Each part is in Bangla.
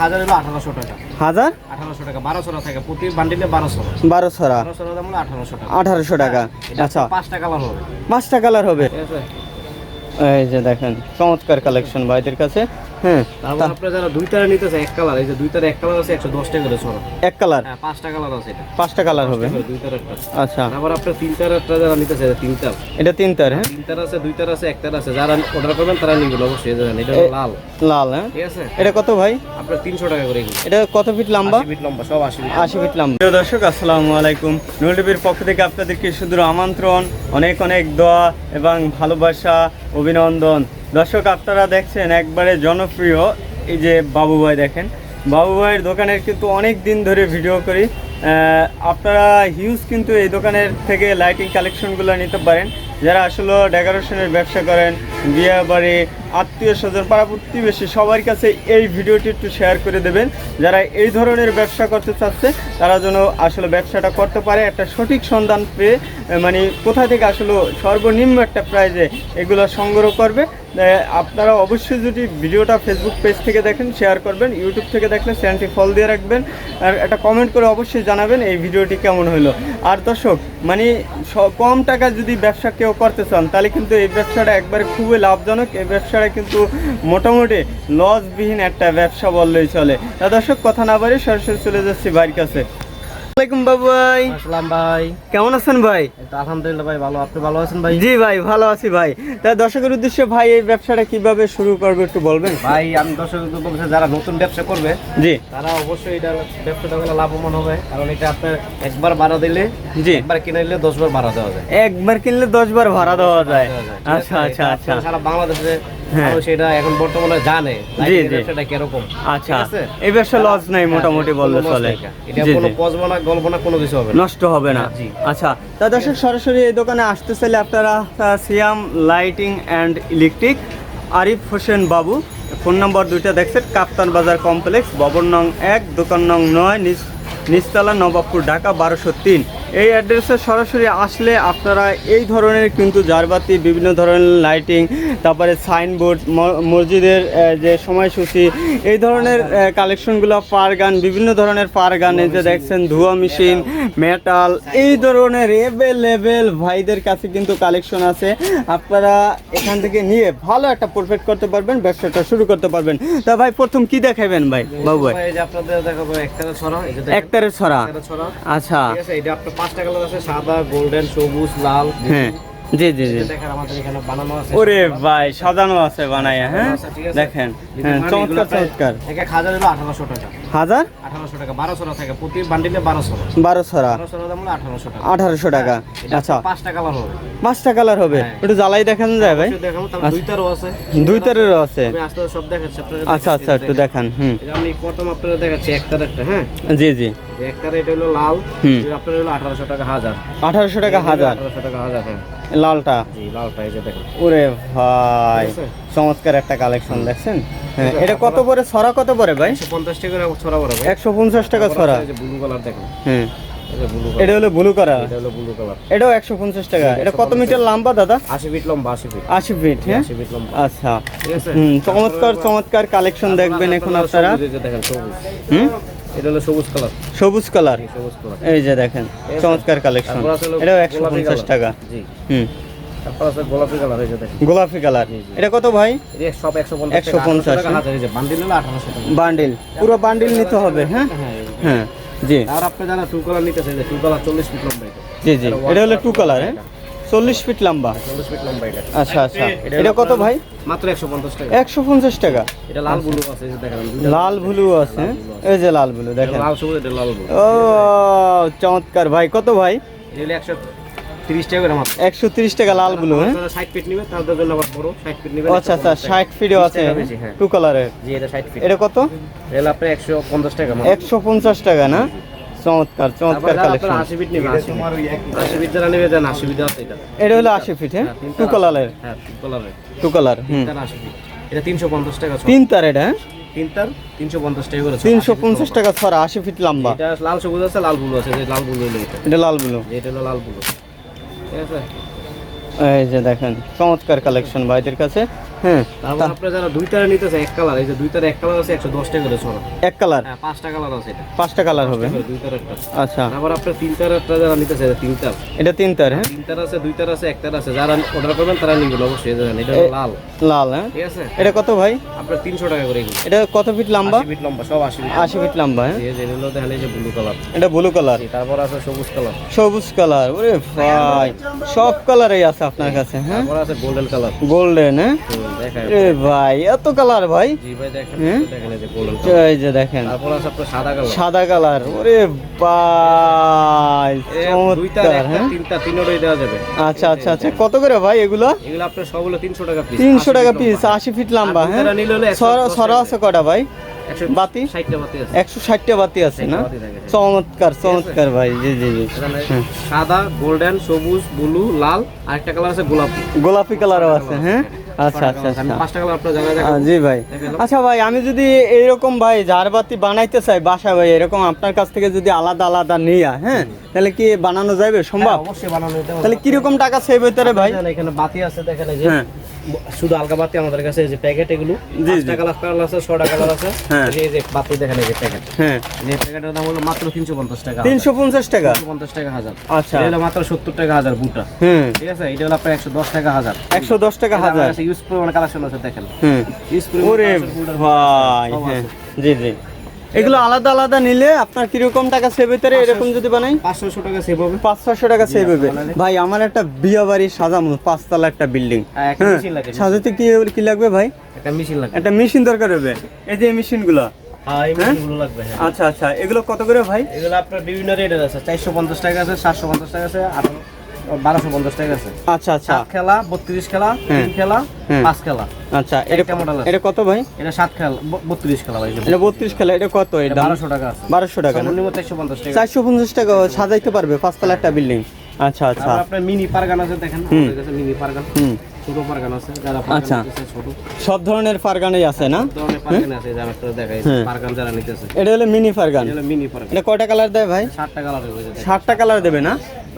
হাজার হলো আঠারোশো টাকা। হাজার? আঠারোশো টাকা বারোশো থাকে প্রতি বান্ডিলে বারোশো। বারোশো আঠারোশো টাকা। আঠারোশো টাকা। আচ্ছা। পাঁচটা কালার হবে। পাঁচটা কালার হবে? এই যে দেখেন চমৎকার কালেকশন ভাইদের কাছে। হ্যাঁ তারপর আপনার যারা দুই তারা নিতেছে এক কালার এই যে দুই তারা এক কালার আছে টাকা করে ছড়া এক কালার? হ্যাঁ পাঁচটা কালার আছে এটা। পাঁচটা কালার হবে? দুই আচ্ছা। তারপর আপনার তিন তারারটা যারা নিতেছে তিন তার এটা তিন তার হ্যাঁ? তিন তার আছে দুই তার আছে এক তার আছে। যারা অর্ডার করবেন তারা নিবেন অবশ্যই এই এটা লাল। লাল হ্যাঁ? ঠিক আছে? এটা কত ভাই? আপনার তিনশো টাকা করে এটা কত ফিট লম্বা? আশি ফিট লম্বা সব আশি ফিট আশি ফিট লম্বা। প্রিয় দর্শক আসসালামু আলাইকুম। পক্ষ থেকে আপনাদেরকে শুধু আমন্ত্রণ অনেক অনেক দোয়া এবং ভালোবাসা অভিনন্দন। দর্শক, আপনারা দেখছেন একবারে জনপ্রিয় এই যে বাবু ভাই দেখেন। বাবু ভাইয়ের দোকানের কিন্তু অনেক দিন ধরে ভিডিও করি। আপনারা হিউজ কিন্তু এই দোকানের থেকে লাইটিং কালেকশনগুলো নিতে পারেন। যারা আসলে ডেকোরেশনের ব্যবসা করেন বিয়ে বাড়ি আত্মীয় স্বজন, পাড়া প্রতিবেশী, সবার কাছে এই ভিডিওটি একটু শেয়ার করে দেবেন। যারা এই ধরনের ব্যবসা করতে চাচ্ছে, তারা যেন আসলে ব্যবসাটা করতে পারে, একটা সঠিক সন্ধান পেয়ে মানে কোথা থেকে আসলে সর্বনিম্ন একটা প্রাইজে এগুলো সংগ্রহ করবে। আপনারা অবশ্যই যদি ভিডিওটা ফেসবুক পেজ থেকে দেখেন শেয়ার করবেন ইউটিউব থেকে দেখলে চ্যানেলটি ফল দিয়ে রাখবেন। আর একটা কমেন্ট করে অবশ্যই জানাবেন এই ভিডিওটি কেমন হলো। আর দর্শক মানে কম টাকা যদি ব্যবসা করতে চান, তাহলে কিন্তু এই ব্যবসাটা একবারে খুবই লাভজনক। এই ব্যবসাটা কিন্তু মোটামুটি লসবিহীন একটা ব্যবসা বললেই চলে। দর্শক, কথা না বাড়ি সরাসরি চলে যাচ্ছি বাড়ির কাছে। আসসালামাইকুম ভাই। আসসালাম ভাই। কেমন আছেন ভাই? আলহামদুলিল্লাহ ভাই ভালো। আপনি ভালো আছেন ভাই? জি ভাই ভালো আছি ভাই। তা দর্শকের উদ্দেশ্যে ভাই এই ব্যবসাটা কীভাবে শুরু করবে একটু বলবেন? ভাই আমি দর্শকদের বলছি যারা নতুন ব্যবসা করবে জি। তারা অবশ্যই এটা ব্যবসাটা হলে লাভবান হবে। কারণ এটা আপনার একবার ভাড়া দিলে জি। একবার কিনে নিলে দশ বার ভাড়া দেওয়া যায়। একবার কিনলে দশ বার ভাড়া দেওয়া যায়? আচ্ছা আচ্ছা আচ্ছা। সারা বাংলাদেশে হ্যাঁ। মানুষ এখন বর্তমানে জানে কীরকম। আচ্ছা এই ব্যবসা লস নাই মোটামুটি হ্যাঁ, বললে চলে। এটা। কোনো কোনো কিছু হবে নষ্ট হবে না। আচ্ছা তা দর্শক সরাসরি এই দোকানে আসতে চাইলে আপনারা Siam lighting and electric. Arif Hossain Babu phone number দুইটা দেখছেন কাপ্তান বাজার কমপ্লেক্স ভবন নং এক দোকান নং নয় নিচ নিচতলা নবাবপুর ঢাকা বারোশো তিন। এই অ্যাড্রেসে সরাসরি আসলে আপনারা এই ধরনের কিন্তু জারবাতি বিভিন্ন ধরনের লাইটিং তারপরে সাইনবোর্ড মসজিদের যে সময়সূচি এই ধরনের কালেকশনগুলো পার গান বিভিন্ন ধরনের পার গান এই যে দেখছেন ধোয়া মেশিন মেটাল এই ধরনের এভেলেবেল ভাইদের কাছে কিন্তু কালেকশন আছে। আপনারা এখান থেকে নিয়ে ভালো একটা পারফেক্ট করতে পারবেন ব্যবসাটা শুরু করতে পারবেন। তা ভাই প্রথম কি দেখাবেন ভাই বাবু ভাই? ভাই, এই যে আপনাদের দেখাবো একটা ছড়া এই একটারে ছড়া। আচ্ছা। এটা পাঁচটা কালার আছে সাদা গোল্ডেন সবুজ লাল হ্যাঁ। জি জি জি। ওরে ভাই সাজানো আছে বানাইয়া হ্যাঁ। দেখেন হ্যাঁ চমৎকার চমৎকার। হাজার হলো আঠারোশো টাকা। হাজার আঠারোশো টাকা বারোশো থাকে প্রতি বান্ডিলে বারোশো বারোশো আঠারোশো টাকা। আঠারোশো টাকা আচ্ছা। পাঁচটা কালার হবে। পাঁচটা কালার হবে? হ্যাঁ। একটু জ্বালাই দেখানো যায় ভাই? আচ্ছা। আছে। দুই তারেরও আছে। সব দেখাচ্ছি আচ্ছা আচ্ছা একটু দেখান হুম। আমি প্রথম আপনারা দেখাচ্ছি একটার একটা হ্যাঁ? জি জি। যে একটার হলো লাল আপনার হলো আঠারোশো টাকা হাজার। আঠারোশো টাকা হাজার? আঠারোশো টাকা হাজার হ্যাঁ। লালটা? জি লালটা এই যে দেখেন। ওরে ভাই চমৎকার একটা কালেকশন দেখছেন? হ্যাঁ এটা কত পরে? ছড়া কত পরে ভাই? টাকা ছড়া বড় ভাই। একশো পঞ্চাশ টাকা ছড়া। এই যে ব্লু কালার দেখেন। এই ব্লু এটা কালার হলো ব্লু করা এটা হলো ব্লু কালার এটাও একশো পঞ্চাশ টাকা। এটা কত মিটার লম্বা দাদা? ফিট লম্বা ফিট ফিট হ্যাঁ? আশি ফিট লম্বা। আচ্ছা। হুম চমৎকার চমৎকার কালেকশন দেখবেন এখন আপনারা। সবুজ দেখেন হুম? এটা হলো সবুজ কালার। সবুজ কালার? সবুজ কালার। এই যে দেখেন চমৎকার কালেকশন এটাও একশো পঞ্চাশ টাকা। জি। হুম। তারপর গোলাপি কালার গোলাপি কালার। এটা কত ভাই? একশো পঞ্চাশ বান্ডিল বান্ডিল পুরো বান্ডিল নিতে হবে হ্যাঁ? হ্যাঁ। হ্যাঁ জি। আর আপনি জানা টু কালার নিতেছে যে টু কালার চল্লিশ জি জি। এটা হলো টু কালার হ্যাঁ। চল্লিশ ফিট লম্বা। চল্লিশ ফিট লম্বা এটা। আচ্ছা আচ্ছা। এটা কত ভাই? মাত্র একশো পঞ্চাশ টাকা। একশো পঞ্চাশ টাকা। এটা লাল ব্লু আছে দেখেন লাল ব্লু আছে? এই যে লাল ব্লু দেখেন। লাল সবুজ এটা লাল ব্লু। ও চমৎকার ভাই। কত ভাই? এটা একশো তিরিশ টাকা একশো তিরিশ টাকা লাল ব্লু হ্যাঁ? আচ্ছা আচ্ছা ষাট ফিটও আছে হ্যাঁ। টু কালারের। এটা কত? আপনার একশো পঞ্চাশ টাকা একশো পঞ্চাশ টাকা না? চমৎকার চমৎকার কালেকশন আপনারা আশি ফিট নিবে আশি ফিট যারা নিবে ফিট আছে এটা। এটা হলো আশি ফিট হ্যাঁ? হ্যাঁ, টু কালারের হ্যাঁ কালারের টু কালার হুম। এটা তিনশো পঞ্চাশ টাকা তিন তার এটা হ্যাঁ? তিন তিনশো পঞ্চাশ টাকা করে ছড়া, তিনশো পঞ্চাশ টাকা ছড়া আশি ফিট লম্বা। এটা লাল সবুজ আছে লাল ব্লু আছে যে লাল ব্লু এটা। এটা লাল ব্লু এটা হলো লাল ব্লু ঠিক আছে? এই যে দেখেন চমৎকার কালেকশন ভাইদের কাছে। হ্যাঁ তারপর তা- আপনার যারা দুই তারা নিতেছে এক কালার এই যে দুই তারা এক কালার আছে টাকা করে ছড়া। এক কালার হ্যাঁ পাঁচটা কালার আছে এটা। পাঁচটা কালার হবে? দুই আচ্ছা। আপনার তিন যারা নিতেছে তিন তার এটা তিন তার হ্যাঁ? তিন তার আছে দুই তার আছে এক তার আছে। যারা অর্ডার করবেন তারা নিবেন অবশ্যই এটা লাল। লাল হ্যাঁ? ঠিক আছে? এটা কত ভাই? আপনার তিনশো টাকা করে এগুলো। এটা কত ফিট লম্বা? ফিট লম্বা সব আশি ফিট আশি ফিট লম্বা হ্যাঁ? এই যে এই ব্লু কালার এটা ব্লু কালার তারপর আছে সবুজ কালার সবুজ কালার ওরে ভাই সব কালারই আছে আপনার কাছে হ্যাঁ? আছে গোল্ডেন কালার গোল্ডেন হ্যাঁ? এ ভাই এত কালার ভাই। জি ভাই দেখেন হ্যাঁ? এই যে দেখেন। তারপর আছে আপনার সাদা কালার সাদা কালার ওরে ভাই দুইটা একটা হ্যাঁ? তিনটা তিনটাই দেওয়া যাবে। আচ্ছা আচ্ছা আচ্ছা কত করে ভাই এগুলো? আপনার তিনশো টাকা পিস তিনশো টাকা পিস আশি ফিট লম্বা হ্যাঁ? সরা আছে কটা ভাই? বাতি? একশো ষাটটা বাতি আছে না? 60টা বাতি থাকে। চমৎকার চমৎকার ভাই জি জি জি। হ্যাঁ। সাদা গোল্ডেন সবুজ ব্লু লাল আরেকটা কালার আছে গোলাপি। গোলাপি কালারও আছে হ্যাঁ? আচ্ছা আচ্ছা আমি আচ্ছা। জি ভাই। আচ্ছা ভাই আমি যদি এইরকম ভাই ঝাড়বাতি বানাইতে চাই বাসা ভাই এরকম আপনার কাছ থেকে যদি আলাদা আলাদা নিয়া হ্যাঁ? তাহলে কি বানানো যাবে সম্ভব? হ্যাঁ, অবশ্যই বানানো তাহলে কীরকম টাকা সেভ হইতে ভাই? এখানে বাতি আছে দেখেন। শুধু আলগা বাতি আমাদের কাছে এই যে প্যাকেট এগুলো জি, পাঁচটা কালার কালার আছে ছটা কালার আছে। হ্যাঁ। এই যে- বাতি দেখেন এই যে প্যাকেট হ্যাঁ। এই প্যাকেটের দাম হলো মাত্র তিনশো পঞ্চাশ টাকা তিনশো পঞ্চাশ টাকা? পঞ্চাশ টাকা হাজার। আচ্ছা। এটা হলো মাত্র সত্তর টাকা হাজার বুটা। হুম। ঠিক আছে? এটা হলো আপনার একশো দশ টাকা হাজার। একশো দশ টাকা হাজার? ইউজ পরিমাণ কালেকশন আছে দেখেন। হুম। ইউজ ওরে ভাই হ্যাঁ। জি জি। এগুলো আলাদা আলাদা নিলে আপনার কীরকম টাকা সেভ হইতে রে এরকম যদি বানাই? পাঁচশো টাকা সেভ হবে। পাঁচ ছশো টাকা সেভ হবে ভাই আমার একটা বিয়ে বাড়ি সাজানো পাঁচতলা একটা বিল্ডিং হ্যাঁ, একটা হ্যাঁ লাগে, সাজাতে কি কি লাগবে ভাই? একটা মেশিন লাগবে। একটা মেশিন দরকার হবে। এই যে মেশিনগুলো মেশিনগুলো লাগবে হ্যাঁ। আচ্ছা আচ্ছা এগুলো কত করে ভাই? এগুলো আপনার বিভিন্ন রেটের আছে চারশো পঞ্চাশ টাকা আছে সাতশো পঞ্চাশ টাকা আছে বারোশো পঞ্চাশ টাকা আছে। আচ্ছা আচ্ছা। খেলা বত্রিশ খেলা হ্যাঁ। তিন খেলা হ্যাঁ। পাঁচ খেলা। আচ্ছা এটা একটা এটা কত ভাই? এটা সাত খেলা বত্রিশ খেলা ভাই এটা বত্রিশ খেলা এটা কত এটা? বারোশো টাকা আছে। বারোশো টাকা চারশো পঞ্চাশ টাকা। চারশো পঞ্চাশ টাকা সাজাইতে পারবে পাঁচতলা একটা বিল্ডিং। আচ্ছা আচ্ছা। আপনার মিনি পার্গান আছে দেখেন আমাদের কাছে মিনি পার্গান। হুম। ছোট পারগান আছে যারা পারগান আচ্ছা। ছোট। সব ধরনের ফারগানই আছে না? ধরনের পারগান আছে যারা আপনারা দেখাই হ্যাঁ। পারগান যারা নিতেছে। এটা হলো মিনি ফারগান। এটা মিনি পারগান এটা কয়টা কালার দেয় ভাই? ষাটটা কালার যাবে ষাটটা কালার দেবে না?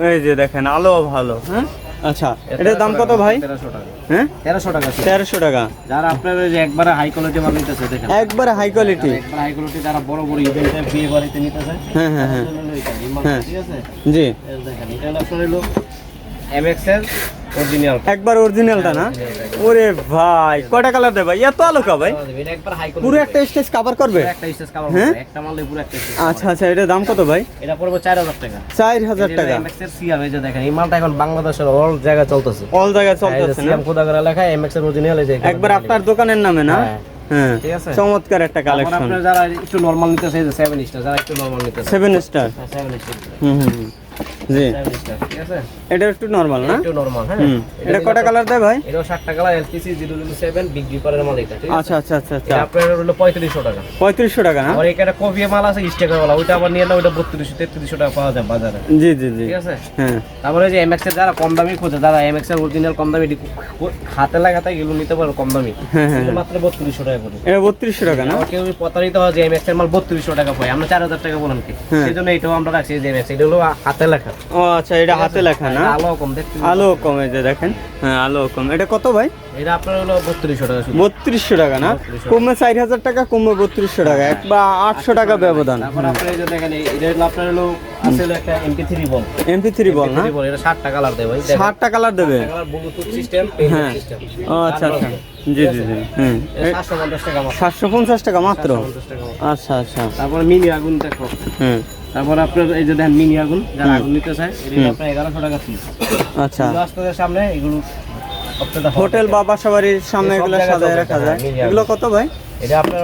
এই যে দেখেন আলো ভালো। হ্যাঁ? আচ্ছা এটার দাম কত ভাই? তেরোশো টাকা। হ্যাঁ? তেরোশো টাকা আছে। তেরোশো টাকা। যারা আপনার ওই যে একবারে হাই কোয়ালিটি মাল নিতেছে দেখেন। একবারে হাই কোয়ালিটি একবার হাই কোয়ালিটি যারা বড় বড় ইভেন্টে বিয়ে বাড়িতে নিতেছে হ্যাঁ হ্যাঁ হ্যাঁ। হ্যাঁ। ঠিক আছে? জি। দেখেন এটা হলো আপনার হলো অরিজিনাল একবার অরিজিনালটা না? ওরে ভাই কয়টা কালার দেবে ভাই? এত আলো কা ভাই এটা পুরো একটা স্টেজ কভার করবে? একটা স্টেজ কভার হ্যাঁ? একটা মালে পুরো একটা আচ্ছা আচ্ছা এটার দাম কত ভাই? এটা পড়বে 4000 টাকা। চার হাজার টাকা। সিএম এই যে দেখেন এই মালটা এখন বাংলাদেশের অল জায়গায় চলতেছে। অল জায়গায় চলতেছে সিএম কোদা করে লেখা অরিজিনাল এই যে একবার আপনার দোকানের নামে না? হ্যাঁ। হ্যাঁ। চমৎকার একটা কালেকশন আপনার যারা একটু নরমাল যে 7 স্টার যারা একটু নরমাল সেভেন স্টার 7 স্টার হুম হুম। জি। 7 ঠিক আছে এটা একটু নর্মাল না? একটু নরমাল হ্যাঁ। এটা কটা কালার দেয় ভাই? এটাও 60 টাকা এলপিসি 007 বিগ ডিপারের মাল এটা আচ্ছা আচ্ছা আচ্ছা আচ্ছা। আপনার হলো 3500 টাকা। পঁয়ত্রিশশো টাকা না? আর এখানে কফি মাল আছে স্টেকার ওয়ালা ওইটা আবার নিয়ে না ওইটা 3200 3300 টাকা পাওয়া যায় বাজারে। জি জি জি। ঠিক আছে? হ্যাঁ। তারপরে যে এমএক্স এর যারা কম দামি খোঁজে যারা এমএক্স এর অরিজিনাল কম দামি হাতে লাগাতে এগুলো নিতে পারো কম দামি। হ্যাঁ হ্যাঁ মাত্র 3200 টাকা করে। এটা বত্রিশশো টাকা না? কেউ প্রতারিত হয় যে এমএক্স এর মাল 3200 টাকা পাই আমরা 4000 টাকা বলেন কি? হ্যাঁ। সেই জন্য এটাও আমরা রাখছি যে এমএক্স এটা হলো হাতে লেখা? ও আচ্ছা এটা হাতে লেখা না? আলো কম দেখতে আলো কম এই যে দেখেন। হ্যাঁ আলো কম। এটা কত ভাই? এটা আপনার হলো 3200 টাকা বত্রিশশো টাকা না? 3200 কমে চার হাজার টাকা কমে বত্রিশশো টাকা। এক বা আটশো টাকা ব্যবধান। আপনার যে দেখেন এটা হলো আপনার হলো আছে একটা এমপি3 বল এমপি থ্রি বল না? বল এটা 60 টাকা কালার দেখেন। ষাটটা কালার দেবে? কালার ব্লুটুথ সিস্টেম হ্যাঁ। আচ্ছা আচ্ছা। জি জি জি। হুম। 750 টাকা মাত্র। সাতশো পঞ্চাশ টাকা মাত্র? 750 টাকা মাত্র। আচ্ছা আচ্ছা। তারপরে মিনি আগুন দেখো। হুম। তারপর আপনার এই যে দেখেন মিনি আগুন যারা আগুন নিতে চায় এটা আপনার এগারোশো টাকা ফিস আচ্ছা। রাস্তার সামনে এগুলো হোটেল বা বাসাবাড়ির সামনে এগুলো সাজায় রাখা যায়। এগুলো কত ভাই? এটা আপনার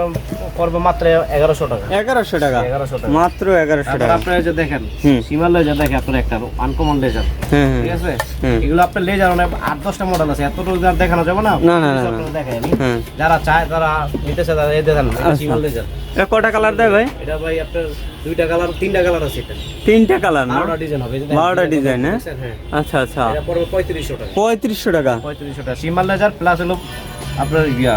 পড়বে মাত্র এগারোশো টাকা। এগারোশো টাকা? এগারোশো টাকা। মাত্র এগারোশো টাকা। আপনার যে দেখেন। সীমার লেজার দেখেন আপনার একটা আনকমন লেজার ঠিক আছে? এগুলো আপনার লেজার অনেক আট দশটা মডেল আছে। এত লেজার দেখানো যাবে না। না, না, না, কিছু না। আপনারা দেখাই আমি। হ্যাঁ যারা চায় তারা নিতেছে তারা এই দেখেন আচ্ছা। সীমার লেজার এটা কটা কালার দেয় ভাই? এটা ভাই আপনার দুইটা কালার তিনটা কালার আছে এটা। তিনটা কালার না? বারোটা ডিজাইন হবে। দেখেন, বারোটা ডিজাইন হ্যাঁ? হ্যাঁ। আচ্ছা আচ্ছা। এটা পড়বে পঁয়ত্রিশশো টাকা। পঁয়ত্রিশশো টাকা। পঁয়ত্রিশশো টাকা। সিমাল লেজার প্লাস হলো আপনার ইয়া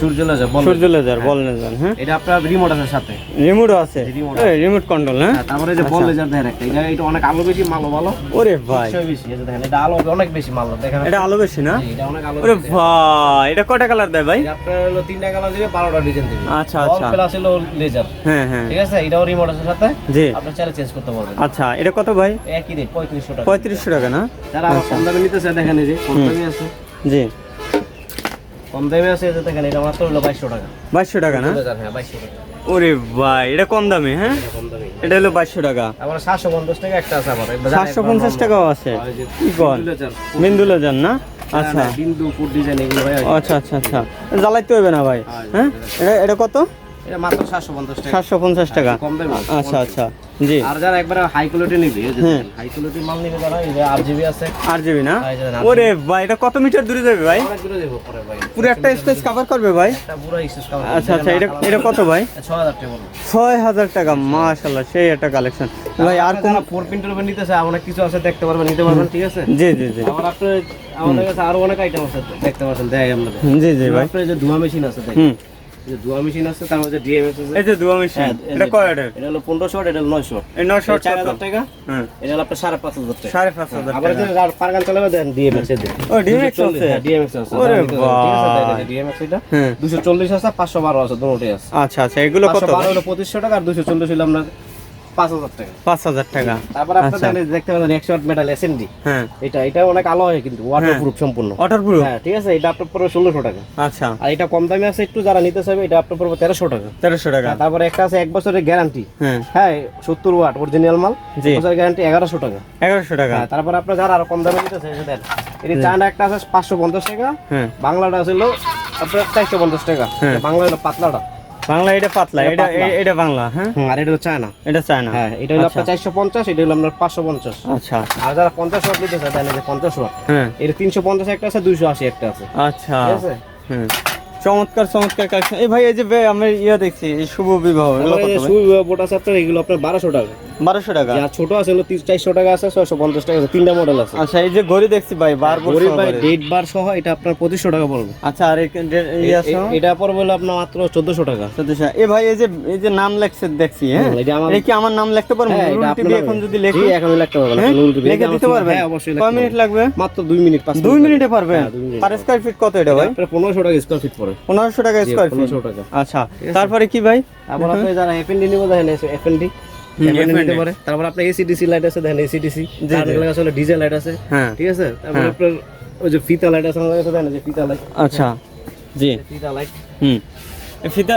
সূর্য লেজার সূর্য লেজার বল লেজার হ্যাঁ? এটা আপনার রিমোট আছে সাথে। রিমোটও আছে। রিমোট রিমোট কন্ট্রোল হ্যাঁ? হ্যাঁ, তারপরে যে বল লেজার দেখেন একটা এটা এটা অনেক আলো বেশি মালো ভালো। ওরে ভাই। বেশি এই দেখেন এটা আলো অনেক বেশি মালো দেখেন। এটা আলো বেশি না? এটা অনেক আলো ওরে ভাই এটা কয়টা কালার দেয় ভাই? আপনার হলো তিনটা কালার দিবে বারোটা ডিজাইন দিবে। আচ্ছা বল আচ্ছা। প্লাস হলো লেজার হ্যাঁ হ্যাঁ। ঠিক আছে? এটাও রিমোট আছে সাথে। জি। আপনি চাইলে চেঞ্জ করতে পারবেন। আচ্ছা এটা কত ভাই? একই রেট পঁয়ত্রিশশো টাকা। পঁয়ত্রিশশো টাকা না? যারা কম দামে নিতেছে দেখেন এই যে কম দামে আছে। জি। কম দামে আছে দেখেন এটা মাত্র হলো বাইশশো টাকা। বাইশশো টাকা না? হ্যাঁ বাইশশো টাকা। ওরে ভাই এটা কম দামে হ্যাঁ? এটা হলো বাইশশো টাকা। আবার সাতশো পঞ্চাশ টাকা একটা আছে আবার সাতশো পঞ্চাশ টাকাও আছে। কি কর মিন্দুলে যান না? আচ্ছা। বিন্দু ডিজাইন এগুলো আচ্ছা আচ্ছা আচ্ছা। জ্বালাইতে হবে না ভাই হ্যাঁ এটা এটা কত? এটা মাত্র টাকা। সাতশো পঞ্চাশ টাকা? কম দামে আচ্ছা আচ্ছা। জি। আর যারা একবারে হাই কোয়ালিটি নিবে হ্যাঁ। হাই কোয়ালিটি মাল নিবে যারা এই যে আর আছে। আর না? এই যে আর ওরে ভাই এটা কত মিটার দূরে যাবে ভাই? অনেক দূরে দেবো পরে ভাই। পুরো একটা স্পেস কভার করবে ভাই? এটা পুরো এক্সেস কাভার আচ্ছা আচ্ছা এটা এটা কত ভাই? ছ হাজার টাকা বলব। ছয় হাজার টাকা মাশাল্লাহ সেই একটা কালেকশন ভাই আর কোন ফোর প্রিন্টের উপর নিতেছে অনেক কিছু আছে দেখতে পারবেন নিতে পারবেন ঠিক আছে? জি জি জি। আপনার আমাদের কাছে আরও অনেক আইটেম আছে দেখতে পাচ্ছেন দেয় আপনাদের। জি জি ভাই। আপনার যে ধোয়া মেশিন আছে দেখ হুম। এই যে ধোয়া মেশিন আছে তার মধ্যে ডিএমএস আছে। এই যে দুয়া মেশিন এটা কয় এটার এটা হলো পনেরো শট এটা হলো নয় শট এই নয় শর্ট চার টাকা হ্যাঁ। এটা হলো আপনার সাড়ে পাঁচ হাজার টাকা। সাড়ে পাঁচ হাজার আবার টাকা। যে ফারগান চালাবে দেন ডিএমএক্স এর ও ডিএমএক্স আছে? ডিএমএক্স আছে। ওরে ঠিক আছে এটা। দুশো চল্লিশ আছে পাঁচশো বারো আছে দুটোই আছে। আচ্ছা আচ্ছা এগুলো কত? পাঁচশো বারো হলো পঁচিশশো টাকা আর দুশো চল্লিশ হলো আপনার পাঁচ হাজার টাকা। পাঁচ হাজার টাকা। তারপর আপনার আচ্ছা। দেখতে পাবেন একশো আট মেটাল এসএনডি হ্যাঁ। এটা এটা অনেক আলো হয় কিন্তু ওয়াটার প্রুফ সম্পূর্ণ। অটার প্রুফ হ্যাঁ ঠিক আছে এটা আপনার পড়বে ষোলোশো টাকা। আচ্ছা। আর এটা কম দামে আছে একটু যারা নিতে চাইবে এটা আপনার পড়বে তেরোশো টাকা। তেরোশো টাকা। তারপরে একটা আছে এক বছরের গ্যারান্টি হ্যাঁ। সত্তর ওয়াট অরিজিনাল মাল। বছরের গ্যারান্টি এগারোশো টাকা। এগারোশো টাকা। হ্যাঁ তারপর আপনার যারা আরও কম দামে নিতে দেন। এটি একটা আছে পাঁচশো পঞ্চাশ টাকা। হ্যাঁ। বাংলাটা ছিল আপনার চারশো পঞ্চাশ টাকা। হ্যাঁ। বাংলা পাতলাটা। বাংলা এটা পাতলা এটা এটা বাংলা হ্যাঁ? আর এটা হলো চায়না এটা চায়না হ্যাঁ এটা হলো আপনার চারশো পঞ্চাশ এটা হলো আপনার পাঁচশো পঞ্চাশ। আচ্ছা। আর যারা পঞ্চাশ ওয়াট নিতে চায় তাহলে পঞ্চাশ ওয়াট হ্যাঁ। এটা তিনশো পঞ্চাশ একটা আছে দুইশো আশি একটা আছে। আচ্ছা। ঠিক আছে? হুম। চমৎকার চমৎকার কালেকশন। এই ভাই এই যে আমি ইয়ে দেখছি এই শুভ বিবাহ এগুলো বিবাহ বোর্ড আছে আপনার এগুলো আপনার বারোশো টাকা। বারোশো টাকা। যার ছোট আছে হলো তিন- চারশো টাকা আছে ছয়শো পঞ্চাশ টাকা আছে তিনটা মডেল আছে। আচ্ছা এই যে ঘড়ি দেখছি ভাই বারবার গরিব ভাই ডেট বার সহ এটা আপনার পঁচিশশো টাকা পড়বে। আচ্ছা আর এটা পড়বে হলো আপনার মাত্র চোদ্দশো টাকা। চোদ্দশো এ ভাই এই যে এই যে নাম লেখছে দেখছি হ্যাঁ? এটা কি আমার নাম লিখতে পারব? হ্যাঁ, এখন যদি লেখি এখন লিখতে পারবেন হ্যাঁ? লিখে দিতে হ্যাঁ, অবশ্যই কয় মিনিট লাগবে? মাত্র দুই মিনিট পাঁচ দুই মিনিট হ্যাঁ, মিনিটে। পার স্কয়ার ফিট কত এটা ভাই? পনেরোশো টাকা স্কোয়ার ফিট পড়ে। পনেরোশো টাকা স্কয়ার ফিট 1500 টাকা। আচ্ছা তারপরে কি ভাই? আপনি যারা এফএনডি নিবো দেখেন এফএনডি নিতে পারে। তারপর আপনার এসিডিসি লাইট আছে দেখেন এসিডিসি আসলে ডিজেল লাইট আছে হ্যাঁ। ঠিক আছে? তারপর আপনার ওই যে ফিতা লাইট আছে আমাদের দেখেন যে ফিতা লাইট আচ্ছা। জি। ফিতা লাইট হুম। ফিতা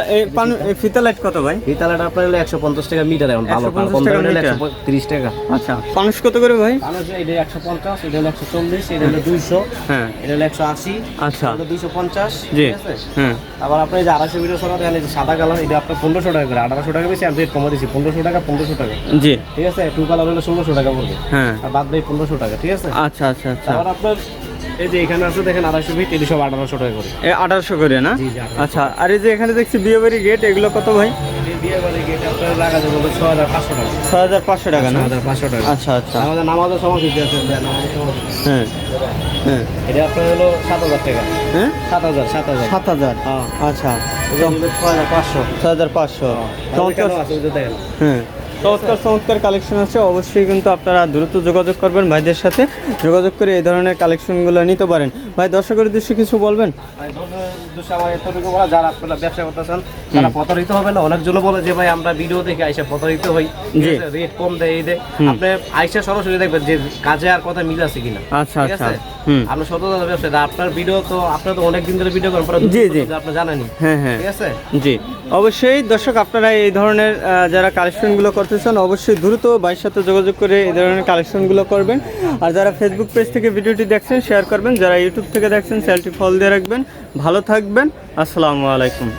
ফিতা লাইট কত ভাই? ফিতা লাইট আপনার হলো একশো পঞ্চাশ টাকা মিটার এখন ভালো কম টাকা দামে হলো একশো তিরিশ টাকা। আচ্ছা কত করে ভাই? তাহলে এটা একশো পঞ্চাশ এটা হলো একশো চল্লিশ এটা হলো দুইশো হ্যাঁ। এটা হলো একশো আশি আচ্ছা। এটা দুইশো পঞ্চাশ জি ঠিক আছে? হ্যাঁ। আবার আপনি এই যে আড়াইশো মিটার সোনা যে সাদা কালার এটা আপনার পনেরোশো টাকা করে আঠারোশো টাকা বেশি আমি রেট কমে দিচ্ছি পনেরোশো টাকা পনেরোশো টাকা। জি। ঠিক আছে? টু কালার হলে ষোলোশো টাকা পড়বে। হ্যাঁ। আর বাদ বাকি পনেরোশো টাকা ঠিক আছে? আচ্ছা আচ্ছা আচ্ছা। আপনার এই যে এখানে আছে দেখেন আড়াইশো ফিট এটি সব আঠারোশো টাকা করে। এ আঠারোশো করে না? জি, জি, 1800 আচ্ছা আর এই যে এখানে দেখছি বিয়ে বাড়ি গেট এগুলো কত ভাই? এই বিয়ে বাড়ি গেট আপনার লাগা যাবে হলো ছ হাজার পাঁচশো টাকা। না? আচ্ছা আচ্ছা। আমাদের নামাজের সময় দিতে আছে। হ্যাঁ হ্যাঁ। এটা আপনার হলো সাত হাজার টাকা। হ্যাঁ? সাত হাজার সাত হাজার। সাত হাজার? হ্যাঁ। আচ্ছা। এটা ছ হাজার পাঁচশো। ছ হাজার পাঁচশো। হ্যাঁ। চমৎকার চমৎকার কালেকশন আছে। অবশ্যই কিন্তু আপনারা দ্রুত যোগাযোগ করবেন ভাইদের সাথে। যোগাযোগ করে এই ধরনের কালেকশনগুলো নিতে পারেন। ভাই দর্শকের উদ্দেশ্যে কিছু বলবেন? যারা আপনারা ব্যবসা করতেছেন তারা প্রতারিত হবে না। অনেকজন বলে যে ভাই আমরা ভিডিও দেখে আইসা প্রতারিত হই। রেট কম দেয় এই দেয়। আপনি আইসা সরাসরি দেখবেন যে কাজে আর কথা মিল আছে কিনা। আচ্ছা আচ্ছা। আপনি সততা ব্যবসা আপনার ভিডিও তো আপনার তো অনেক দিন ধরে ভিডিও করেন জি, জি। আপনি জানেনি হ্যাঁ হ্যাঁ। ঠিক আছে? জি। অবশ্যই দর্শক আপনারা এই ধরনের যারা কালেকশনগুলো করতে চান অবশ্যই দ্রুত বাইর সাথে যোগাযোগ করে এই ধরনের কালেকশনগুলো করবেন। আর যারা ফেসবুক পেজ থেকে ভিডিওটি দেখছেন শেয়ার করবেন। যারা ইউটিউব থেকে দেখছেন চ্যানেলটি ফল দিয়ে রাখবেন। ভালো থাকবেন। আসসালামু আলাইকুম।